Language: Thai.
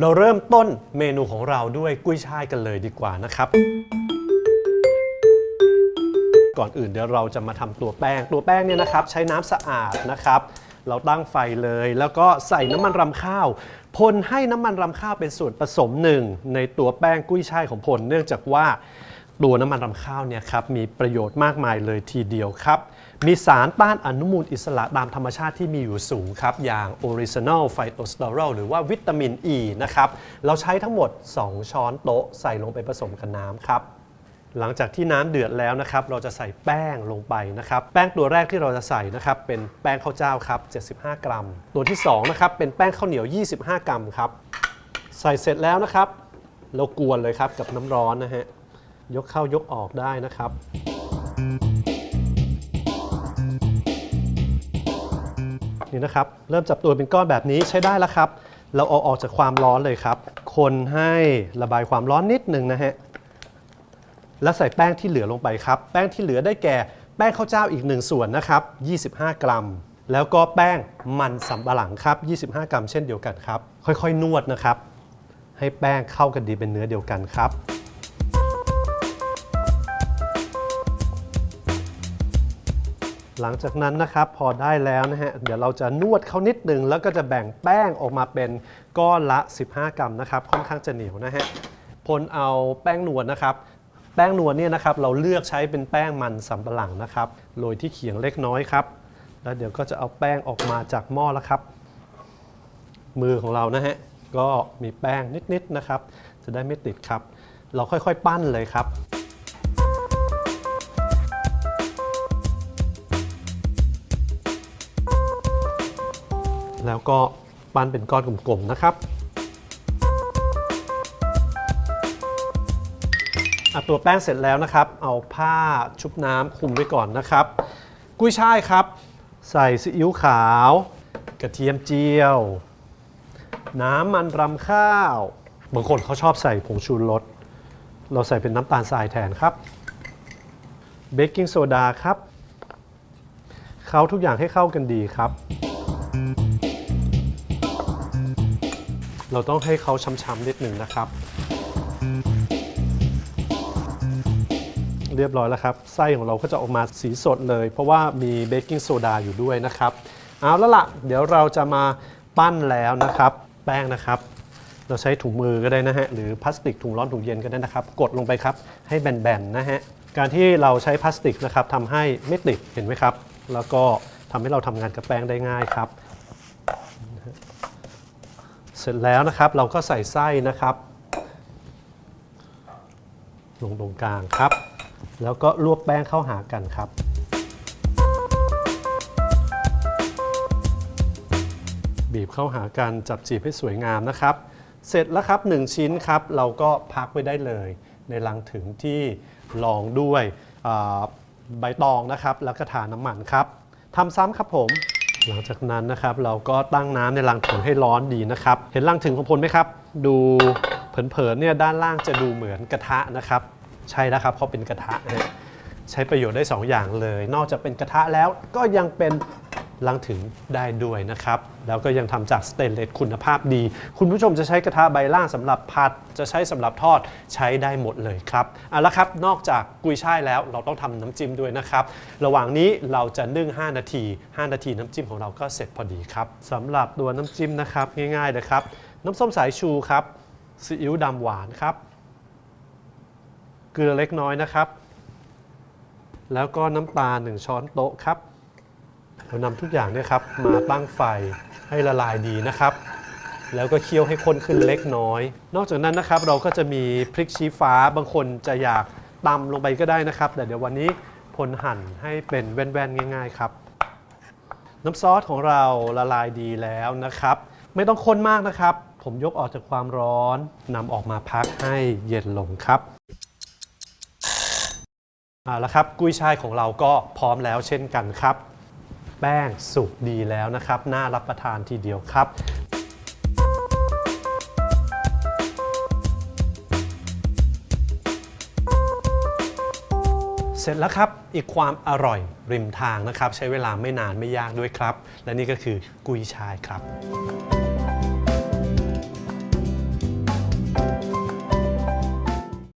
เราเริ่มต้นเมนูของเราด้วยกุ้ยช่ายกันเลยดีกว่านะครับก่อนอื่นเดี๋ยวเราจะมาทำตัวแป้ง ตัวแป้งเนี่ยนะครับใช้น้ำสะอาดนะครับ เราตั้งไฟเลย แล้วก็ใส่น้ำมันรำข้าวพลให้น้ำมันรำข้าวเป็นส่วนผสมหนึ่งในตัวแป้งกุ้ยช่ายของพลเนื่องจากว่าตัวน้ำมันรำข้าวเนี่ยครับมีประโยชน์มากมายเลยทีเดียวครับ มีสารต้านอนุมูลอิสระตามธรรมชาติที่มีอยู่สูงครับ อย่าง Original Phytosterol หรือว่าวิตามินอ e ีนะครับ เราใช้ทั้งหมด 2 ช้อนโต๊ะใส่ลงไปผสมกับน้ำครับ หลังจากที่น้ำเดือดแล้วนะครับ เราจะใส่แป้งลงไปนะครับ แป้งตัวแรกที่เราจะใส่นะครับ เป็นแป้งข้าวเจ้าครับ 75 กรัม ตัวที่2นะครับ เป็นแป้งข้าวเหนียว 25 กรัมครับ ใส่เสร็จแล้วนะครับ เรากวนเลยครับกับน้ำร้อนนะฮะ ยกเข้ายกออกได้นะครับ นี่นะครับ เริ่มจับตัวเป็นก้อนแบบนี้ใช้ได้แล้วครับ เราเอาออกจากความร้อนเลยครับ คนให้ระบายความร้อนนิดหนึ่งนะฮะ แล้วใส่แป้งที่เหลือลงไปครับ แป้งที่เหลือได้แก่แป้งข้าวเจ้าอีก 1 ส่วนนะครับ 25 กรัม แล้วก็แป้งมันสำปะหลังครับ 25 กรัมเช่นเดียวกันครับ ค่อยๆ นวดนะครับ ให้แป้งเข้ากันดีเป็นเนื้อเดียวกันครับ หลังจากนั้นนะครับพอได้แล้วนะฮะเดี๋ยวเราจะนวดเขานิดหนึ่งแล้วก็จะแบ่งแป้งออกมาเป็นก้อนละ 15 กรัมนะครับค่อนข้างจะเหนียวนะฮะพลเอาแป้งนวลนะครับ แป้งนวลเนี่ยนะครับเราเลือกใช้เป็นแป้งมันสำปะหลังนะครับโรยที่เขียงเล็กน้อยครับ แล้วเดี๋ยวก็จะเอาแป้งออกมาจากหม้อแล้วครับ มือของเรานะฮะก็มีแป้งนิดๆนะครับ จะได้ไม่ติดครับ เราค่อยๆ ปั้นเลยครับ แล้วก็ปั้นเป็นก้อนกลมๆนะครับอะตัวแป้งเสร็จแล้วนะครับ เอาผ้าชุบน้ำคลุมไว้ก่อนนะครับ กุ้ยช่ายครับ ใส่ซีอิ๊วขาว กระเทียมเจียว น้ำมันรำข้าว บางคนเขาชอบใส่ผงชูรสเราใส่เป็นน้ำตาลทรายแทนครับ เบกกิ้งโซดาครับ เขาทุกอย่างให้เข้ากันดีครับ เราต้องให้เขาช้ำๆนิดหนึ่งนะครับ เรียบร้อยแล้วครับ ไส้ของเราก็จะออกมาสีสดเลย เพราะว่ามีเบกกิ้งโซดาอยู่ด้วยนะครับ เอาแล้วล่ะ เดี๋ยวเราจะมาปั้นแล้วนะครับ แป้งนะครับ เราใช้ถุงมือก็ได้นะฮะ หรือพลาสติกถุงร้อนถุงเย็นก็ได้นะครับ กดลงไปครับ ให้แบนๆนะฮะ การที่เราใช้พลาสติกนะครับทำให้ไม่ติด เห็นไหมครับ แล้วก็ทำให้เราทำงานกับแป้งได้ง่ายครับ เสร็จแล้วนะครับเราก็ใส่ไส้นะครับ ลงตรงกลางครับ แล้วก็รวบแป้งเข้าหากันครับ บีบเข้าหากันจับจีบให้สวยงามนะครับ เสร็จแล้วครับ 1 ชิ้นครับ เราก็พักไว้ได้เลย ในลังถึงที่รองด้วยใบตองนะครับ แล้วก็ทาน้ำมันครับทำซ้ำครับผม หลังจากนั้นนะครับเราก็ตั้งน้ำในรังถึงให้ร้อนดีนะครับ เห็นรังถึงของพลไหมครับ ดูเผินๆเนี่ยด้านล่างจะดูเหมือนกระทะนะครับ ใช่แล้วครับเพราะเป็นกระทะนะฮะใช้ประโยชน์ได้ 2 อย่างเลย นอกจากเป็นกระทะแล้วก็ยังเป็น รังถึงได้ด้วยนะครับ แล้วก็ยังทำจากสเตนเลสคุณภาพดี คุณผู้ชมจะใช้กระทะใบล่างสำหรับผัด จะใช้สำหรับทอดใช้ได้หมดเลยครับเอาละครับนอกจากกุยช่ายแล้วเราต้องทำน้ำจิ้มด้วยนะครับ ระหว่างนี้เราจะนึ่ง 5 นาที 5 นาทีน้ำจิ้มของเราก็เสร็จพอดีครับสำหรับตัวน้ำจิ้มนะครับง่ายๆเลยครับ น้ำส้มสายชูครับซีอิ๊วดำหวานครับ เกลือเล็กน้อยนะครับ แล้วก็น้ำปลา1ช้อนโต๊ะครับ เรานำทุกอย่างเนี่ยครับมาตั้งไฟให้ละลายดีนะครับ แล้วก็เคี่ยวให้ข้นขึ้นเล็กน้อย นอกจากนั้นนะครับเราก็จะมีพริกชี้ฟ้าบางคนจะอยากตำลงไปก็ได้นะครับ แต่เดี๋ยววันนี้พลหั่นให้เป็นแว่นๆง่าย ๆครับ น้ำซอสของเราละลายดีแล้วนะครับ ไม่ต้องข้นมากนะครับ ผมยกออกจากความร้อนนำออกมาพักให้เย็นลงครับเอาละครับ กุ้ยช่ายของเราก็พร้อมแล้วเช่นกันครับ แป้งสุกดีแล้วนะครับ น่ารับประทานทีเดียวครับเสร็จแล้วครับ อีกความอร่อยริมทางนะครับ ใช้เวลาไม่นานไม่ยากด้วยครับ และนี่ก็คือกุยช่ายครับ